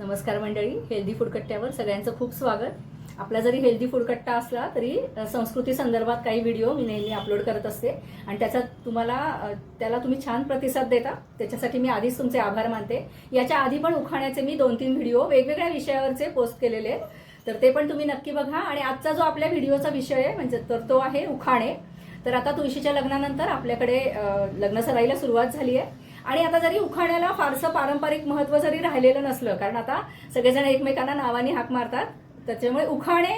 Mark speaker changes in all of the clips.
Speaker 1: नमस्कार मंडळी healthy food कट्ट्यावर सगळ्यांचं खूप स्वागत. आपला जरी हेल्दी फूड कट्टा असला तरी संस्कृती संदर्भात काही व्हिडिओ मी नेहमी अपलोड करत असते. आणि त्याचा तुम्हाला त्याला तुम्ही छान प्रतिसाद देता. त्याच्यासाठी मी आधीच तुमचे आभार मानते. याच्या आधी पण उखाण्याचे मी दोन तीन व्हिडिओ वेगवेगळ्या विषयावरचे पोस्ट केलेले आहेत. तर ते पण तुम्ही नक्की बघा. आणि आजचा जो आपल्या व्हिडिओचा विषय आहे म्हणजे तर तो आहे उखाणे. तर आता तुळशीच्या लग्नानंतर आपल्याकडे लग्न लग्नसराईला सुरुवात झाली आहे. आणि आता जरी उखाण्याला फारसं पारंपरिक महत्त्व जरी राहिलेलं नसलं कारण आता सगळेजण एकमेकांना नावाने हाक मारतात त्याच्यामुळे उखाणे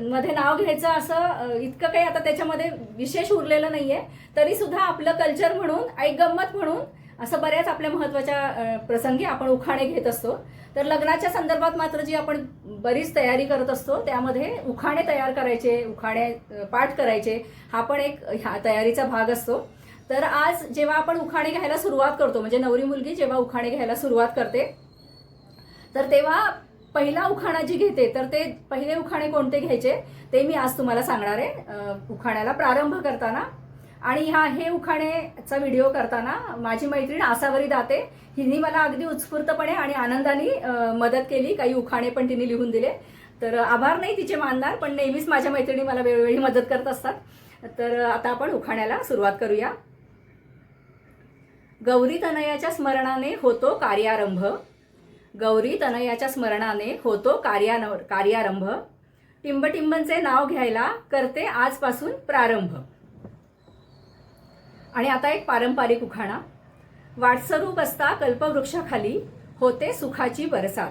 Speaker 1: मध्ये नाव घ्यायचं असं इतकं काही आता त्याच्यामध्ये विशेष उरलेलं नाहीये. तरी सुद्धा आपलं कल्चर म्हणून ऐक गंमत म्हणून असं बऱ्याच आपल्या महत्त्वाच्या प्रसंगी आपण उखाणे घेत असतो. तर लग्नाच्या संदर्भात मात्र जी आपण बरीच तयारी करत असतो त्यामध्ये उखाणे तयार करायचे उखाणे पाठ करायचे हा पण एक ह्या तयारीचा भाग असतो. तर आज जेव्हा आपण उखाणे घ्यायला सुरुवात करतो म्हणजे नवरी मुलगी जेव्हा उखाणे घ्यायला सुरुवात करते तर तेव्हा पहिला उखाणा जी घेते तर ते पहिले उखाणे कोणते घ्यायचे ते मी आज तुम्हाला सांगणार आहे. उखाण्याला प्रारंभ करताना आणि हा हे उखाणेचा व्हिडिओ करताना माझी मैत्रीण आसावरी दाते हिने मला अगदी उत्स्फूर्तपणे आणि आनंदाने मदत केली. काही उखाणे पण तिने लिहून दिले. तर आभार नाही तिचे मानणार पण नेहमीच माझ्या मैत्रिणी मला वेळोवेळी मदत करत असतात. तर आता आपण उखाण्याला सुरुवात करूया. गौरी तनयाच्या स्मरणाने होतो कार्यारंभ. गौरी तनयाच्या स्मरणाने होतो कार्यान कार्यारंभ. टिंबटिंबनचे नाव घ्यायला करते आजपासून प्रारंभ. आणि आता एक पारंपरिक उखाणा. वाटसरू बसता कल्पवृक्षाखाली होते सुखाची बरसात.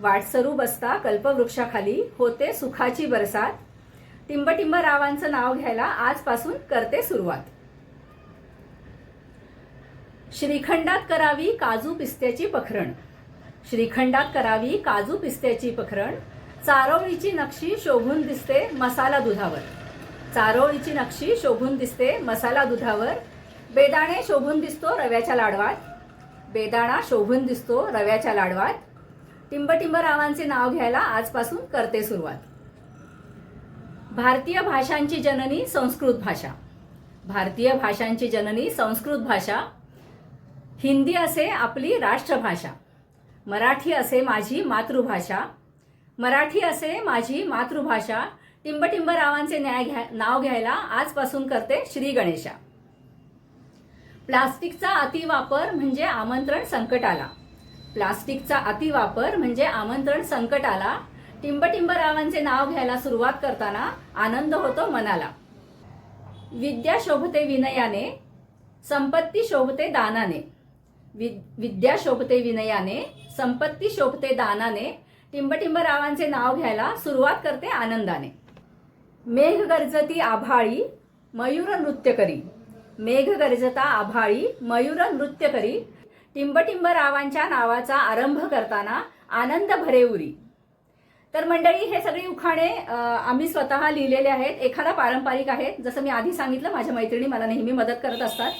Speaker 1: वाटसरू बसता कल्पवृक्षाखाली होते सुखाची बरसात. टिंबटिंब रावांचं नाव घ्यायला आजपासून करते सुरुवात. श्रीखंडात करावी काजू पिस्त्याची पखरण. श्रीखंडात करावी काजू पिस्त्याची पखरण. चारोळीची नक्षी शोभून दिसते मसाला दुधावर. चारोळीची नक्षी शोभून दिसते मसाला दुधावर. बेदाणे शोभून दिसतो रव्याच्या लाडवात. बेदाणा शोभून दिसतो रव्याच्या लाडवात. टिंबटिंब रावांचे नाव घ्यायला आजपासून करते सुरुवात. भारतीय भाषांची जननी संस्कृत भाषा. भारतीय भाषांची जननी संस्कृत भाषा हिंदी असे आपली राष्ट्रभाषा. मराठी असे माझी मातृभाषा. मराठी असे माझी मातृभाषा. टिंबटिंब रावांचे न्याय घ्या नाव घ्यायला आजपासून करते श्री गणेशा. प्लास्टिकचा अतिवापर म्हणजे आमंत्रण संकटाला. प्लास्टिकचा अतिवापर म्हणजे आमंत्रण संकटाला. टिंबटिंब रावांचे नाव घ्यायला सुरुवात करताना आनंद होतो मनाला. विद्या शोभते विनयाने संपत्ती शोभते दानाने. विद्या शोभते विनयाने संपत्ती शोभते दानाने टिंबटिंब रावांचे नाव घ्यायला सुरुवात करते आनंदाने. मेघ गर्जती आभाळी मयूर नृत्य करी. मेघ गर्जता आभाळी मयूर नृत्य करी. टिंबटिंब रावांच्या नावाचा आरंभ करताना आनंद भरे उरी. तर मंडळी हे सगळी उखाणे आम्ही स्वतः लिहिलेले आहेत. एखादा पारंपरिक आहेत जसं मी आधी सांगितलं माझ्या मैत्रिणी मला नेहमी मदत करत असतात.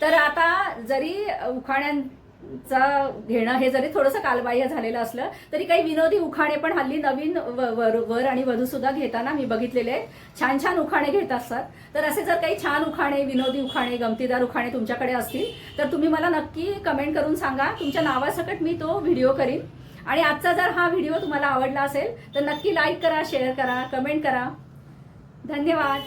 Speaker 1: तर आता जरी उखाण्यांचा घेणं हे जरी थोडंसं कालबाह्य झालेलं असलं तरी काही विनोदी उखाणे पण हल्ली नवीन व- वर वर आणि वधू सुद्धा घेताना मी बघितलेले छान छान उखाणे घेत असतात तर असे जर काही छान उखाणे विनोदी उखाणे गमतीदार उखाणे तुमच्याकडे असतील तर तुम्ही मला नक्की कमेंट करून सांगा. तुमच्या नावासकट मी तो व्हिडिओ करीन. आणि आजचा जर हा व्हिडिओ तुम्हाला आवडला असेल तर नक्की लाईक करा शेअर करा कमेंट करा. धन्यवाद.